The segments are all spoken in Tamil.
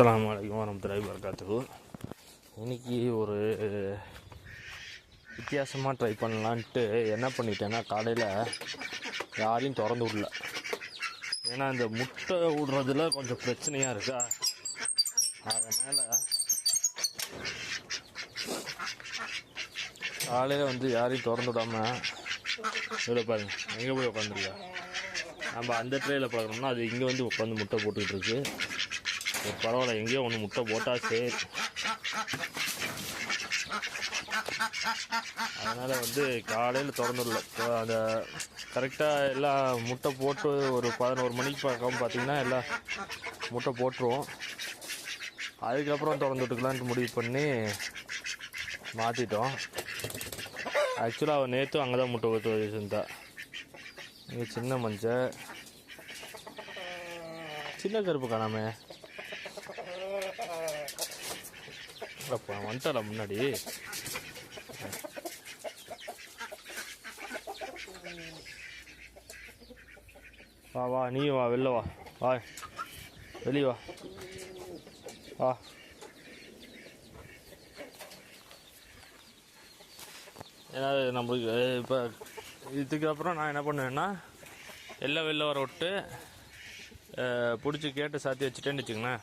அஸ்லாம் வலைக்கம் வரமத்துலாய் வரகாத்துக்கு இன்னைக்கு ஒரு வித்தியாசமாக ட்ரை பண்ணலான்ட்டு என்ன பண்ணிட்டேன்னா காலையில் யாரையும் திறந்து விடல. ஏன்னா இந்த முட்டை விடுறதுல கொஞ்சம் பிரச்சனையாக இருக்கா? அதனால் காலையில் வந்து யாரையும் திறந்து விடாமல் இதில் பாருங்க எங்கே போய் உட்காந்துருக்கா நம்ம அந்த ட்ரேயில் பார்க்குறோம்னா அது இங்கே வந்து உட்காந்து முட்டை போட்டுக்கிட்டு இருக்குது பரவாயில்ல எங்கேயோ ஒன்று முட்டை போட்டாச்சு. அதனால் வந்து காலையில் திறந்துடல. அந்த கரெக்டாக எல்லாம் முட்டை போட்டு ஒரு பதினோரு மணிக்கு பார்க்காம பார்த்தீங்கன்னா எல்லாம் முட்டை போட்டுருவோம். அதுக்கப்புறம் திறந்து விட்டுக்கலான்ட்டு முடிவு பண்ணி மாற்றிட்டோம் ஆக்சுவலாக அவன் நேற்றும் அங்கே தான் முட்டை ஊற்ற வச்சுருந்தா இங்கே சின்ன மஞ்சள். சின்ன கருப்பு காணாமே. அப்போ வந்துட்டால முன்னாடி. வா வா நீ வா வெளில வா. வா வெளியே வா. வா. ஏன்னா நம்மளுக்கு இப்போ இதுக்கப்புறம் நான் என்ன பண்ணுவேன்னா எல்லாம் வெளில வர விட்டு பிடிச்சி கேட்டு சாத்தி வச்சுட்டேன்னு வச்சுக்கோங்களேன்.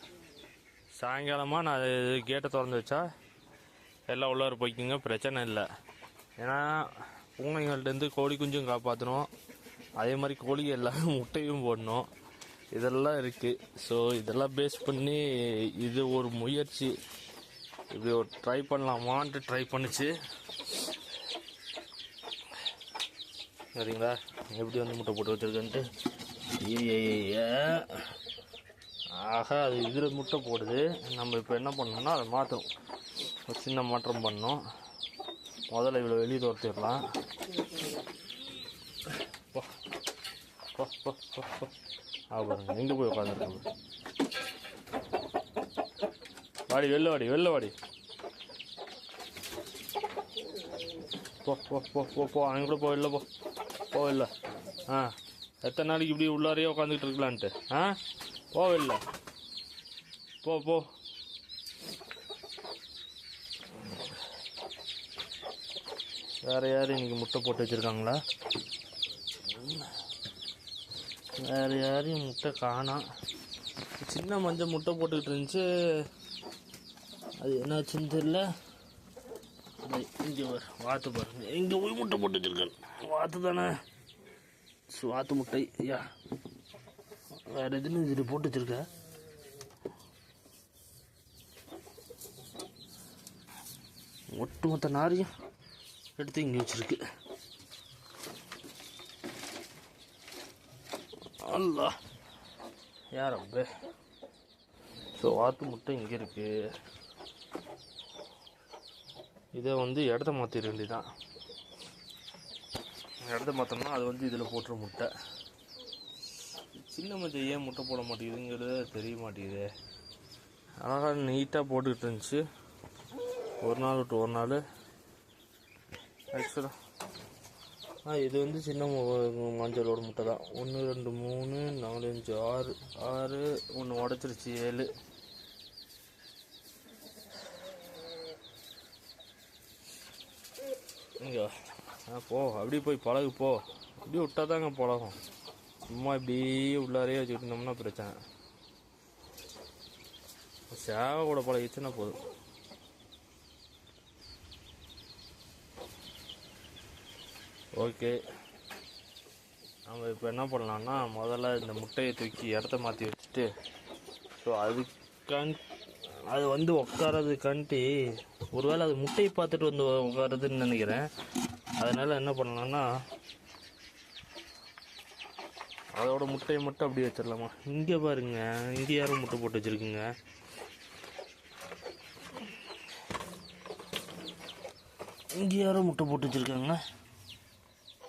சாயங்காலமாக நான் இது கேட்டை திறந்து வச்சா எல்லாம் உள்ளார போய்க்குங்க பிரச்சனை இல்லை. ஏன்னா பூனைங்கள்டேருந்து கோழி குஞ்சும் காப்பாற்றணும் அதே மாதிரி கோழி எல்லாம் முட்டையும் போடணும். இதெல்லாம் இருக்குது ஸோ இதெல்லாம் பேஸ் பண்ணி இது ஒரு முயற்சி. இப்படி ஒரு ட்ரை பண்ணலாமான்ட்டு ட்ரை பண்ணுச்சு. சரிங்களா? எப்படி வந்து முட்டை போட்டு வச்சுருக்கேன்ட்டு? ஏ ஆக அது இதில் முட்டை போடுது. நம்ம இப்போ என்ன பண்ணோம்னா அதை மாற்றணும் ஒரு சின்ன மாற்றம் பண்ணோம் முதல்ல இவ்வளோ வெளியே துரத்திடலாம். ஆ பாருங்க எங்கே போய் உட்காந்துருக்காங்க வாடி வெளில வாடி வெளில வாடி. போ போ போ போ போ அங்கே கூட போ இல்லை போ. போ இல்லை ஆ எத்தனை நாளைக்கு இப்படி உள்ளாரையே உட்காந்துக்கிட்டு இருக்கலான்ட்டு ஆ? போ இல்லை போ போ. வேற யாரும் இன்னைக்கு முட்டை போட்டு வச்சிருக்காங்களா? வேற யாரையும் முட்டை காணோம் சின்ன மஞ்சள் முட்டை போட்டுக்கிட்டு இருந்துச்சு. அது என்னாச்சுன்னு தெரியல. இங்கே வர வாத்து பாருங்க இங்கே போய் முட்டை போட்டு வச்சிருக்கேன் வாத்து தானே. வாத்து முட்டை. ஐயா வேறு எதுன்னு இதில் போட்டு வச்சுருக்க ஒட்டுமொத்த நாரையும் எடுத்து இங்கே வச்சுருக்கு. அல்லா யார் அப்பே ஸோ வாத்து முட்டை இங்கே இருக்குது இதை வந்து இடத்த மாற்றிட வேண்டியதான் இடத்த மாற்றோம்னா அது வந்து இதில் போட்டுரும் முட்டை. சின்ன மஞ்சள் ஏன் முட்டை போட மாட்டேங்குதுங்கிறது தெரிய மாட்டேங்குது அழகாக நீட்டாக போட்டுக்கிட்டு இருந்துச்சு. ஒரு நாள் விட்டு ஒரு நாள். ஆக்சுவலாக ஆ இது வந்து சின்ன மஞ்சளோட முட்டை தான். ஒன்று ரெண்டு மூணு நாலு அஞ்சு ஆறு. ஆறு ஒன்று உடச்சிருச்சு ஏழு. இங்கே ஆ போ. அப்படியே போய் பழகு போ. இப்படி விட்டாதாங்க பழகும். சும்மா இப்படியே உள்ளாரே வச்சுக்கிட்டு இருந்தோம்னா பிரச்சனை. சேவை கூட பழகிச்சுன்னா போதும். ஓகே. நம்ம இப்போ என்ன பண்ணலாம்னா முதல்ல இந்த முட்டையை தூக்கி இடத்த மாற்றி வச்சுட்டு ஸோ அதுக்கான் அது வந்து உட்காரதுக்காண்டி ஒருவேளை அது முட்டையை பார்த்துட்டு வந்து உட்காருதுன்னு நினைக்கிறேன். அதனால் என்ன பண்ணலாம்னா அதோட முட்டையை மட்டும் அப்படியே வச்சிடலாமா? இங்கே பாருங்க இங்கே யாரும் முட்டை போட்டு வச்சுருக்குங்க. இங்கே யாரும் முட்டை போட்டு வச்சுருக்காங்க.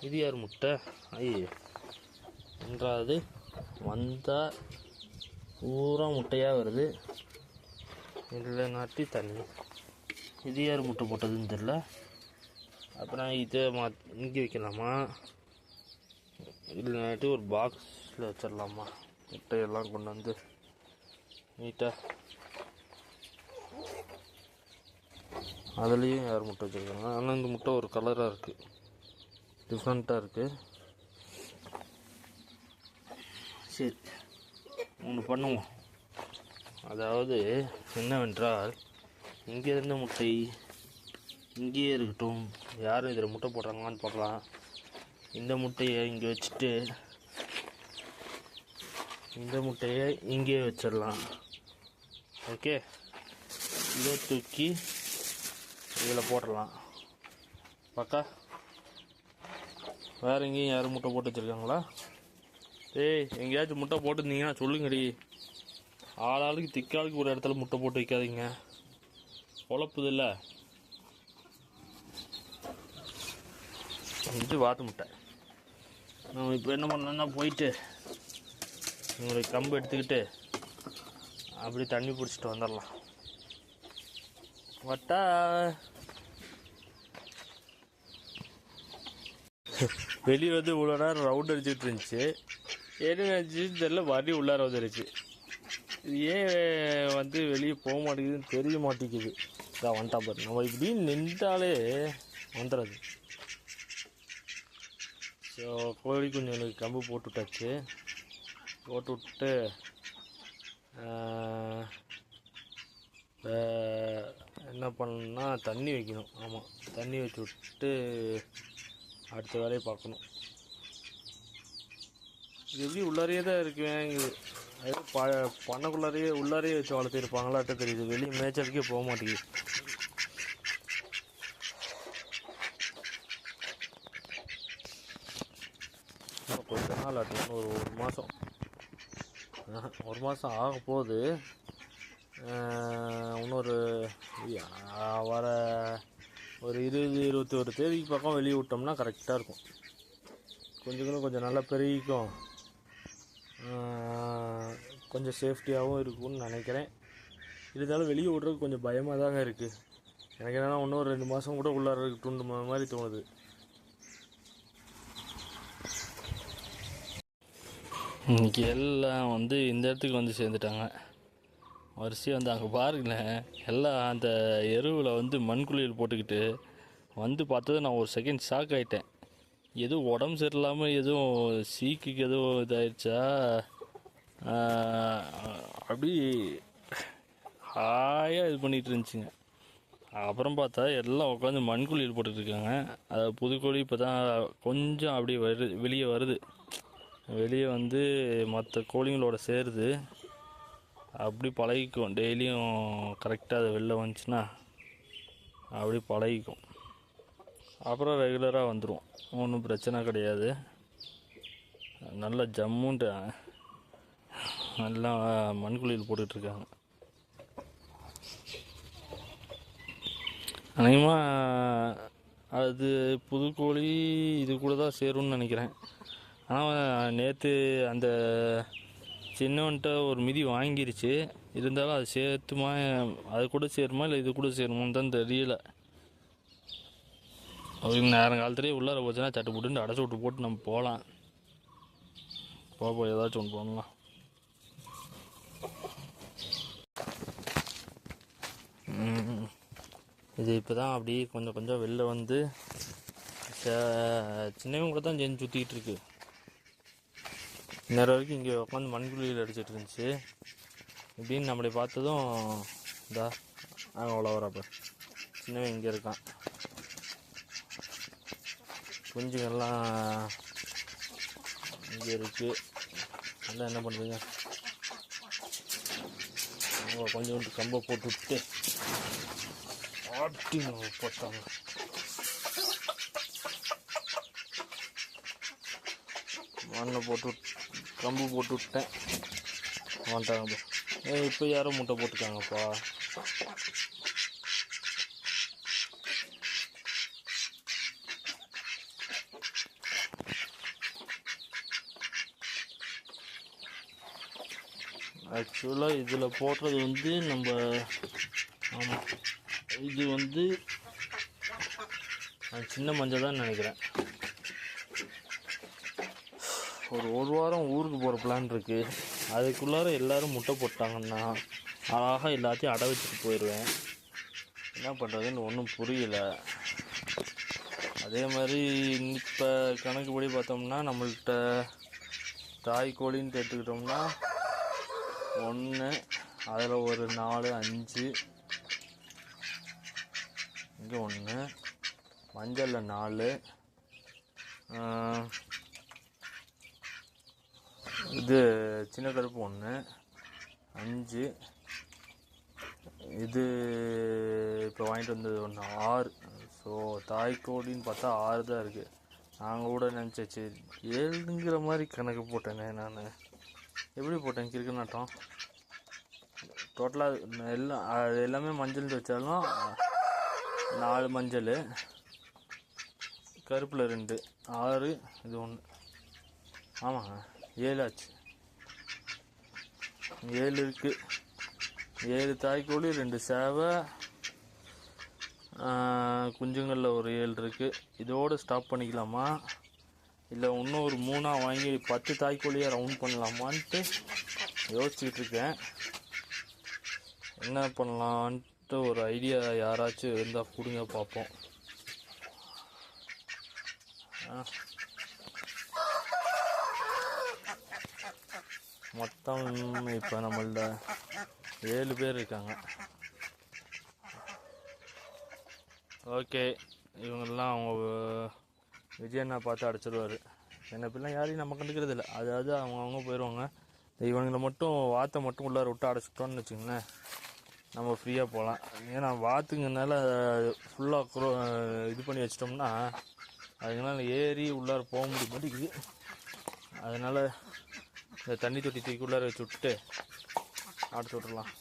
இது யார் முட்டை? ஐயோ என்றாவது வந்தால் பூரா முட்டையாக வருது. இல்லை நாட்டி தண்ணி. இது யார் முட்டை போட்டதுன்னு தெரில அப்புறம் இதை மா இங்கே வைக்கலாமா? இல்லாட்டி ஒரு பாக்ஸில் வச்சிடலாமா முட்டையெல்லாம் கொண்டு வந்து நீட்டாக அதுலேயும் யார் முட்டை வச்சுருக்காங்க? ஆனால் இந்த முட்டை ஒரு கலராக இருக்குது டிஃப்ரெண்ட்டாக இருக்குது சரி ஒன்று பண்ணுவோம். அதாவது என்னவென்றால் இங்கேருந்து முட்டை இங்கேயே இருக்கட்டும். யார் இதில் முட்டை போடுறாங்களான்னு போடலாம் இந்த முட்டையை இங்கே வச்சுட்டு இந்த முட்டையை இங்கேயே வச்சிடலாம். ஓகே? இதை தூக்கி இதில் போட்டுடலாம் பக்கா? வேறு எங்கேயும் யாரும் முட்டை போட்டு வச்சுருக்காங்களா? ஏய் எங்கேயாச்சும் முட்டை போட்டுருந்தீங்கன்னா சொல்லுங்கடி. ஆளாளுக்கு திக்காளுக்கு ஒரு இடத்துல முட்டை போட்டு வைக்காதீங்க. உழப்புதில்ல. இது வாத்து முட்டை. நம்ம இப்போ என்ன பண்ணோம்னா போயிட்டு உங்களுடைய கம்பு எடுத்துக்கிட்டு அப்படி தண்ணி பிடிச்சிட்டு வந்துடலாம். வட்டா. வெளியே வந்து இவ்வளோ நேரம் ரவுண்ட் அடிச்சுட்டு இருந்துச்சு. என்ன தெரியல வரி உள்ளார வந்துருச்சு இது ஏன் வந்து வெளியே போக மாட்டேங்குதுன்னு தெரிய மாட்டேங்குது. இதான் வந்துட்டா பாரு. நம்ம இப்படி நின்றாலே வந்துடுறது ஸோ கோழி குஞ்சுங்களுக்கு கம்பு போட்டு விட்டாச்சு போட்டு விட்டு என்ன பண்ணணும்னா தண்ணி வைக்கணும். ஆமாம் தண்ணி வச்சு விட்டு அடுத்த வேலையை பார்க்கணும். இது எப்படி உள்ளாரையே தான் இருக்குவேங்குது அது ப பண்ணக்குள்ளாரையே உள்ளாரையே வச்சு வளர்த்திருப்பாங்களாட்ட தெரியுது. வெளியே மேய்ச்சலுக்கே போக மாட்டேங்குது இன்னும் காட்டணும் ஒரு ஒரு மாதம் ஒரு மாதம் ஆக போகுது. இன்னொரு வர ஒரு இருபது இருபத்தி ஒரு தேதிக்கு பக்கம் வெளியே விட்டோம்னா கரெக்டாக இருக்கும். கொஞ்சம் கொஞ்சம் கொஞ்சம் நல்லா பெருகிக்கும். கொஞ்சம் சேஃப்டியாகவும் இருக்கும்னு நினைக்கிறேன். இருந்தாலும் வெளியே விட்றதுக்கு கொஞ்சம் பயமாக தாங்க இருக்குது எனக்கு என்னென்னா இன்னும் ஒரு ரெண்டு மாதம் கூட உள்ளார இருக்கட்டுன்ற மாதிரி தோணுது. இன்றைக்கி எல்லாம் வந்து இந்த இடத்துக்கு வந்து சேர்ந்துட்டாங்க. வரிசையாக வந்து அங்கே பாருங்களேன். எல்லாம் அந்த எருவில் வந்து மண்குளியல் போட்டுக்கிட்டு வந்து பார்த்தது நான் ஒரு செகண்ட் ஷாக் ஆகிட்டேன் எதுவும் உடம்பு சரியில்லாமல் எதுவும் சீக்குக்கு எதுவும் இதாகிடுச்சா அப்படி ஹாயாக இது பண்ணிகிட்டு இருந்துச்சுங்க. அப்புறம் பார்த்தா எல்லாம் உட்காந்து மண்குளியல் போட்டுட்ருக்காங்க அது புதுக்கோழி இப்போ தான் கொஞ்சம் அப்படியே வருது வெளியே வருது. வெளியே வந்து மற்ற கோழிங்களோட சேருது. அப்படி பழகிக்கும் டெய்லியும் கரெக்டாக அது வெளில வந்துச்சுன்னா அப்படி பழகிக்கும். அப்புறம் ரெகுலராக வந்துடும் ஒன்றும் பிரச்சனை கிடையாது. நல்ல ஜம்முன்ட்டு நல்லா மண்குழியில் போட்டுட்ருக்காங்க அநேகமாக அது புதுக்கோழி இது கூட தான் சேரும்னு நினைக்கிறேன். ஆனால் நேற்று அந்த சின்னவன்ட்ட ஒரு மிதி வாங்கிருச்சு. இருந்தாலும் அது சேர்த்துமா அது கூட சேருமா இல்லை இது கூட சேருமான்னு தான் தெரியல. அவங்க நேரம் காலத்துலேயே உள்ளார போச்சுன்னா சட்டு புட்டுன்னு அடைச்சி விட்டு போட்டு நம்ம போகலாம். போப்போம் ஏதாச்சும் ஒன்று பண்ணலாம். இது இப்போ தான் அப்படியே கொஞ்சம் கொஞ்சம் வெளில வந்து சின்னவங்க கூட தான் சேர்ந்து சுற்றிக்கிட்டு இருக்கு. நேரம் வரைக்கும் இங்கே உட்காந்து மண்குழியில் அடிச்சிட்டு இருந்துச்சு. இப்படின்னு நம்மளை பார்த்ததும் இதா அங்கே அவ்வளோ வரப்ப சின்னவன் இங்கே இருக்கான். குஞ்சுங்கள்லாம் இங்கே இருக்குது அதான் என்ன பண்ணுறீங்க அவங்க கொஞ்சோண்டு கம்பை போட்டு விட்டு அப்படின்னு போட்டாங்க. மண்ணை போட்டு கம்பு போட்டு விட்டேன் வந்துட்டாங்க ஏ இப்போ யாரோ முட்டை போட்டுருக்காங்கப்பா. ஆக்சுவலாக இதில் போடுறது வந்து நம்ம ஆமாம் இது வந்து நான் சின்ன மஞ்சள் தான் நினைக்கிறேன். ஒரு ஒரு வாரம் ஊருக்கு போகிற பிளான் இருக்குது அதுக்குள்ளார எல்லாரும் முட்டை போட்டாங்கன்னா அழகாக எல்லாத்தையும் அடை வச்சுட்டு போயிடுவேன் என்ன பண்ணுறதுன்னு ஒன்றும் புரியலை. அதே மாதிரி இப்போ கணக்குப்படி பார்த்தோம்னா நம்மள்கிட்ட தாய் கோழின்னு எடுத்துக்கிட்டோம்னா ஒன்று அதில் ஒரு நாலு அஞ்சு இங்கே ஒன்று மஞ்சளில் நாலு இது சின்ன கருப்பு ஒன்று அஞ்சு. இது இப்போ வாங்கிட்டு வந்தது ஒன்று ஆறு. ஸோ தாய்க்கோடின்னு பார்த்தா ஆறு தான் இருக்குது நாங்கள் கூட நினச்சேன் சரி ஏழுங்கிற மாதிரி கணக்கு போட்டேனே நான். எப்படி போட்டேன்? கிறுக்கு நாட்டம். டோட்டலாக எல்லாம் அது எல்லாமே மஞ்சள் வச்சாலும் நாலு மஞ்சள். கருப்பில் ரெண்டு. ஆறு இது ஒன்று ஆமாங்க. ஏழு ஆச்சு. ஏழு இருக்குது ஏழு தாய்க்கோழி ரெண்டு சேவை. குஞ்சுங்களில் ஒரு ஏழு இருக்குது இதோடு ஸ்டாப் பண்ணிக்கலாமா? இல்லை இன்னும் ஒரு மூணாக வாங்கி பத்து தாய்க்கோழியாக ரவுண்ட் பண்ணலாமான்ட்டு யோசிச்சுக்கிட்டு இருக்கேன் என்ன பண்ணலான்ட்டு ஒரு ஐடியா யாராச்சும் இருந்தால் கொடுங்க பார்ப்போம். ஆ. மொத்தம் இப்போ நம்மள்ட ஏழு பேர் இருக்காங்க. ஓகே இவங்கெல்லாம் அவங்க விஜயண்ணா பார்த்து அடிச்சிடுவார் என்ன இப்படிலாம் யாரையும் நம்ம கண்டுக்கிறது இல்லை. அதாவது அவங்கவுங்க போயிடுவாங்க இவங்களை மட்டும் வாத்தை மட்டும் உள்ளார விட்டு அடைச்சிட்டோன்னு வச்சுக்கோங்களேன். நம்ம ஃப்ரீயாக போகலாம். ஏன்னா வாத்துங்கனால ஃபுல்லாக குரோ இது பண்ணி வச்சிட்டோம்னா அதுங்களால ஏறி உள்ளார போக முடிய மாட்டேங்குது. அதனால் இந்த தண்ணி தொட்டி தூக்கி உள்ளார வச்சு விட்டுட்டு அடைச்சி விட்றலாம்